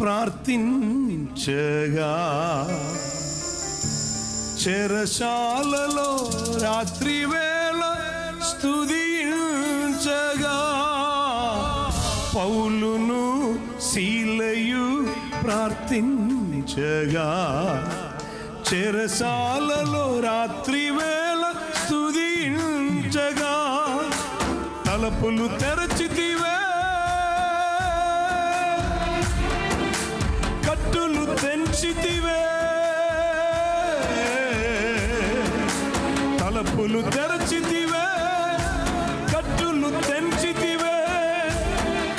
ప్రార్థించగా. చెరశాలలో రాత్రి వేళ స్తుతించగా. పౌలును శీలయు ప్రార్థించగా. చెరసాలలో రాత్రి వేళ స్తుతించగా. తలపులు తెరచితివే పెంచితివే తలుపులు తెరచితివే. కట్టులు తెంచితివే.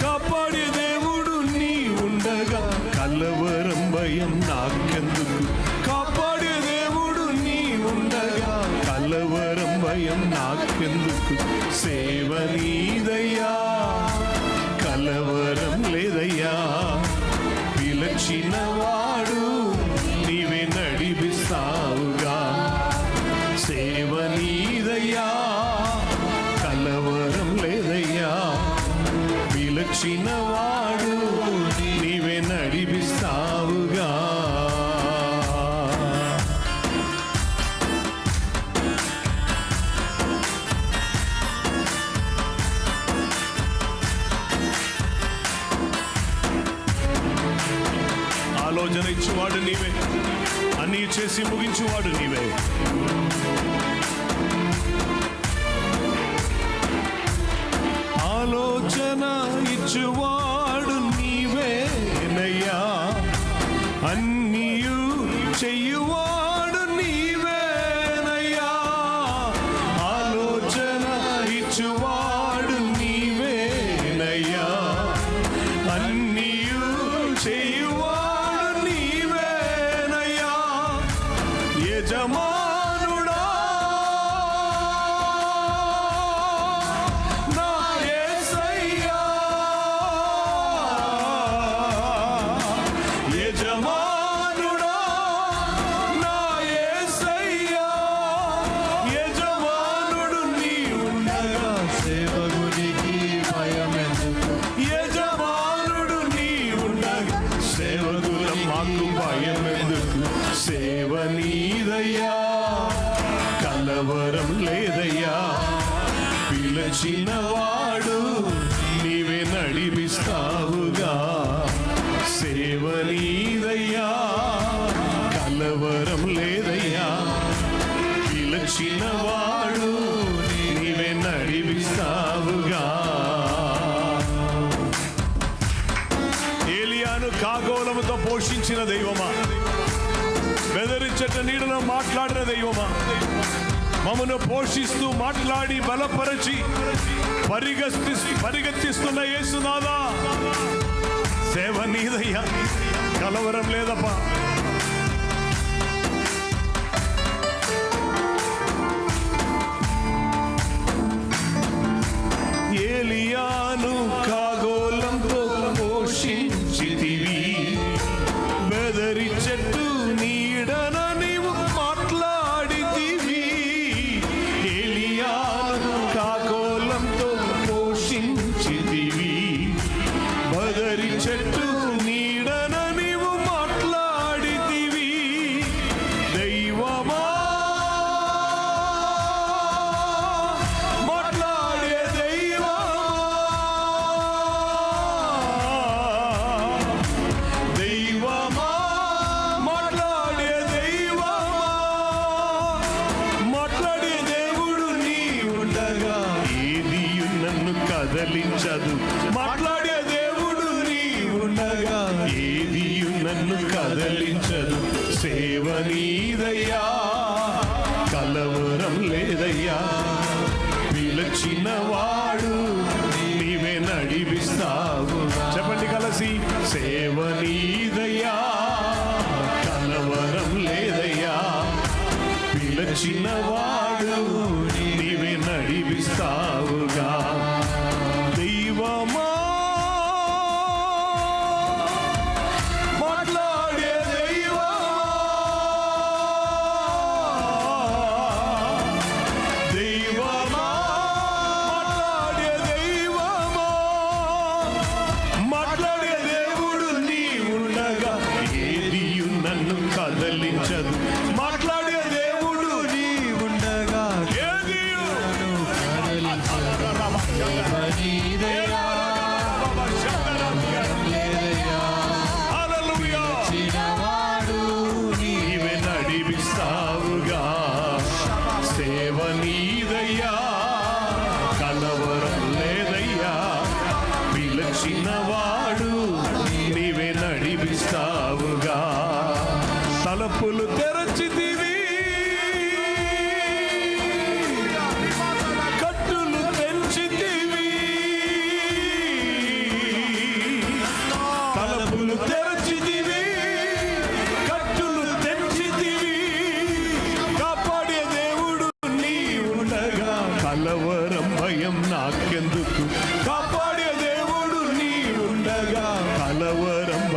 కాపాడే దేవుడు నీ ఉండగా కలవరం భయం నాకెందుకు? కాపాడే దేవుడు నీ ఉండగా కలవరం భయం నాకెందుకు? సేవని పిలచిన వాడు నీవే నడిపిస్తావుగా. ఆలోచన ఇచ్చేవాడు నీవే. అన్నీ చేసి ముగించేవాడు నీవే. ఆలోచన ఇచ్చువాడు నీవేనయ్యా. అన్నీయు చెయ్యువాడు నీవేనయ్యా. ఆలోచన ఇచ్చువాడు కలవరం లేదయ్యా. పిలచిన వాడు నీవే నడిపిస్తావుగా. సేవ నీదయ్యా. కలవరం లేదయ్యా. పిలచిన వాడు నీవే నడిపిస్తావుగా. ఏలియాను కాగోలముతో పోషించిన దైవమా? బెదరించట నీడలో మాట్లాడిన దైవమా? మమ్మను పోషిస్తూ మాట్లాడి బలపరచి పరిగెత్తి పరిగెత్తిస్తున్న యేసునాదా సేవ నీదయ్యా. కలవరం లేదప్పా. కదలించదు. మాట్లాడే దేవుడు నీవుండగా ఏది నన్ను కదలించదు. సేవ నీదయ్యా కలవరం లేదయ్యా. పిలచిన వాడు నీవే నడిపిస్తావు. చెప్పండి కలసి సేవ నీదయ్యా కలవరం లేదయ్యా. పిలచిన കാതലിച്ചത്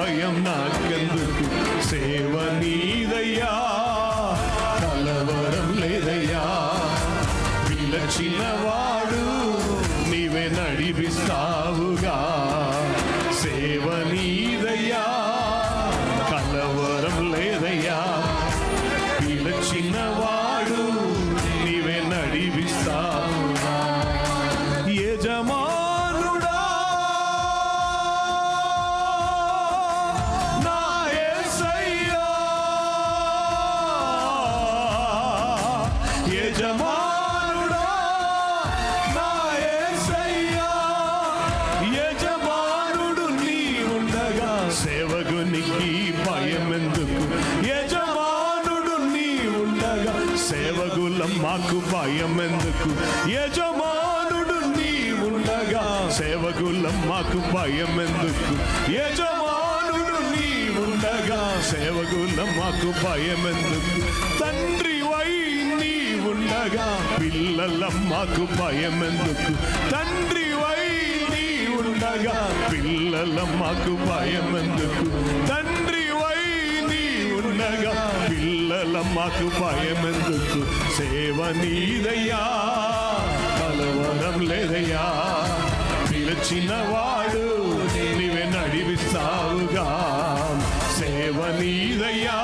కలవరం భయం నాకెందుకు సేవ నీదయ్యా కలవరం లేదయ్యా యజమానుడా నా యేసయ్యా యజమానుడు నీ ఉండగా సేవకునికి భయం యజమానుడు నీ ఉండగా సేవకులం మాకు భయం ఎందుకు యజమానుడు నీ ఉండగా సేవకులం మాకు భయం ఎందుకు యజమానుడు నీ ఉండగా సేవకులం మాకు భయం ఎందుకు తండ్రి ఉండగా పిల్లలమ్మకు మాకు భయం ఎందుకు తండ్రి వై నీ ఉండగా పిల్లలమ్మకు మాకు భయం ఎందుకు తండ్రి వై నీ ఉండగా పిల్లలమ్మకు భయం ఎందుకు సేవ నీదయ్యా కలవడం లేదయ్యా. పిలిచినవాడు నీవే నడిపిస్తావుగా. సేవ నీదయ్యా